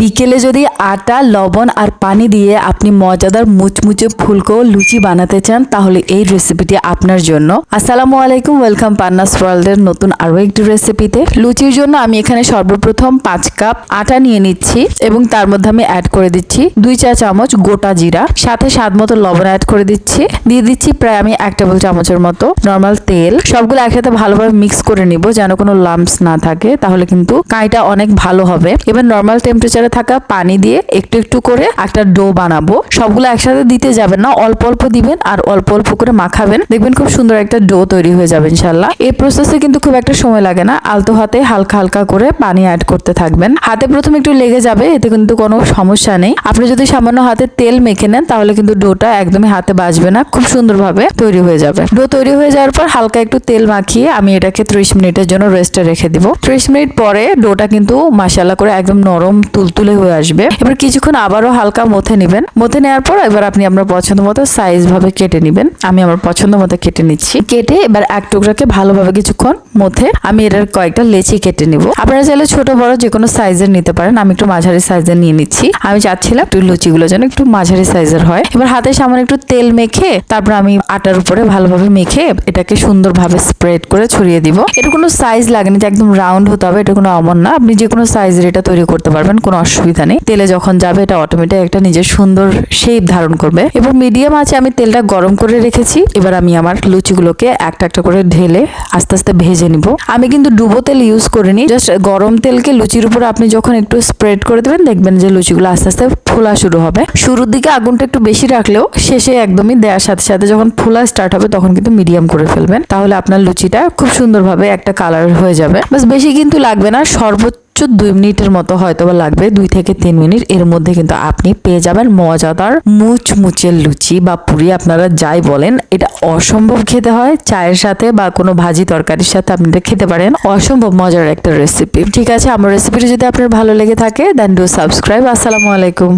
বিকেলে যদি আটা, লবণ আর পানি দিয়ে আপনি মজাদার মুচমুচে ফুলকো লুচি বানাতে চান, তাহলে এই রেসিপিটি আপনার জন্য। আসসালামু আলাইকুম ওয়েলকাম পান্নাস ওয়ার্ল্ডের নতুন আরও একটি রেসিপিতে লুচির জন্য আমি এখানে সর্বপ্রথম পাঁচ কাপ আটা নিয়ে নিচ্ছি এবং তার মধ্যে আমি অ্যাড করে দিচ্ছি দুই চা চামচ গোটা জিরা, সাথে স্বাদ মতো লবণ অ্যাড করে দিচ্ছি। দিয়ে দিচ্ছি প্রায় আমি এক টেবিল চামচের মতো নর্মাল তেল। সবগুলো একসাথে ভালোভাবে মিক্স করে নিব যেন কোনো লাম্পস না থাকে, তাহলে কিন্তু কাঁইটা অনেক ভালো হবে। এবার নর্মাল টেম্পারেচারে থাকা পানি দিয়ে একটু একটু করে একটা ডো বানাবো। সবগুলো একসাথে দিতে যাবেন না, অল্প অল্প দিবেন আর অল্প অল্প করে মাখাবেন। দেখবেন খুব সুন্দর একটা ডো তৈরি হয়ে যাবে ইনশাল্লাহ এই প্রসেসে কিন্তু খুব একটা সময় লাগে না, আলতো হাতে হালকা হালকা করে পানি অ্যাড করতে থাকবেন। হাতে প্রথমে একটু লেগে যাবে, এতে কিন্তু কোনো সমস্যা নেই। আপনি যদি সামান্য হাতে তেল মেখে নেন, তাহলে কিন্তু ডোটা একদমই হাতে বাজবে না, খুব সুন্দরভাবে তৈরি হয়ে যাবে। ডো তৈরি হয়ে যাওয়ার পর হালকা একটু তেল মাখিয়ে আমি এটাকে ত্রিশ মিনিটের জন্য রেস্টে রেখে দিব। ত্রিশ মিনিট পরে ডোটা কিন্তু মাসালা করে একদম নরম তুলতুলে হয়ে আসবে। এবার কিছুক্ষণ আবারও হালকা মথে নেবেন। মথে নেওয়ার পর এবার আপনি আপনার পছন্দ মতো সাইজ ভাবে কেটে নেবেন। আমি আমার পছন্দ মতো কেটে নিচ্ছি। কেটে এবার এক টুকরাকে ভালোভাবে কিছুক্ষণ মথে আমি এটার কয়েকটা লেচি কেটে নিব। আপনারা চাইলে ছোট, বড় যে কোনো সাইজের নিতে পারেন। আমি একটু মাঝারি সাইজের নিয়ে নিচ্ছি। আমি চাচ্ছিলাম একটু লুচিগুলো যেন একটু মাঝারি সাইজের হয়। এবার হাতে সামান্য একটু তেল মেখে তারপর আমি আটার উপরে ভালোভাবে মেখে এটাকে সুন্দরভাবে স্প্রেড করে ছড়িয়ে দিব। এটা কোনো সাইজ লাগেনি যে একদম রাউন্ড হতে হবে। এটা কোনো অমন না। আপনি যে কোনো সাইজের এটা তৈরি করতে পারবেন। কোনো অসুবিধা নেই। তেলে যখন যাবে, এটা অটোমেটিক একটা নিজের সুন্দর শেপ ধারণ করবে। এবার মিডিয়াম আছে, আমি তেলটা গরম করে রেখেছি। এবার আমি আমার লুচিগুলোকে একটা একটা করে ঢেলে আস্তে আস্তে ভেজে নিব। আমি কিন্তু ডুবো তেল ইউজ করিনি। জাস্ট গরম তেলকে লুচির উপর আপনি যখন একটু স্প্রেড করে দেবেন, দেখবেন যে লুচিগুলো আস্তে আস্তে ফোলা শুরু হবে। শুরুর দিকে আগুনটা একটু বেশি রাখলেও শেষে একদমই দেওয়ার সাথে সাথে যখন ফোলা স্টার্ট হবে, তখন কিন্তু মিডিয়াম করে ফেলবেন। তাহলে আপনার লুচিটা খুব সুন্দরভাবে একটা কালার হয়ে যাবে। বাস বেশি কিন্তু লাগবে না, সর্বোচ্চ দুই মিনিটের মতো হয়তো বা লাগবে, দুই থেকে তিন মিনিট। এর মধ্যে কিন্তু আপনি পেয়ে যাবেন মজাদার মুচমুচের লুচি বা পুরি, আপনারা যাই বলেন। এটা অসম্ভব খেতে হয়, চায়ের সাথে বা কোনো ভাজি তরকারির সাথে আপনি খেতে পারেন। অসম্ভব মজার একটা রেসিপি ঠিক আছে, আমার রেসিপিটি যদি আপনার ভালো লেগে থাকে দেন ডু সাবস্ক্রাইব আসসালামু আলাইকুম।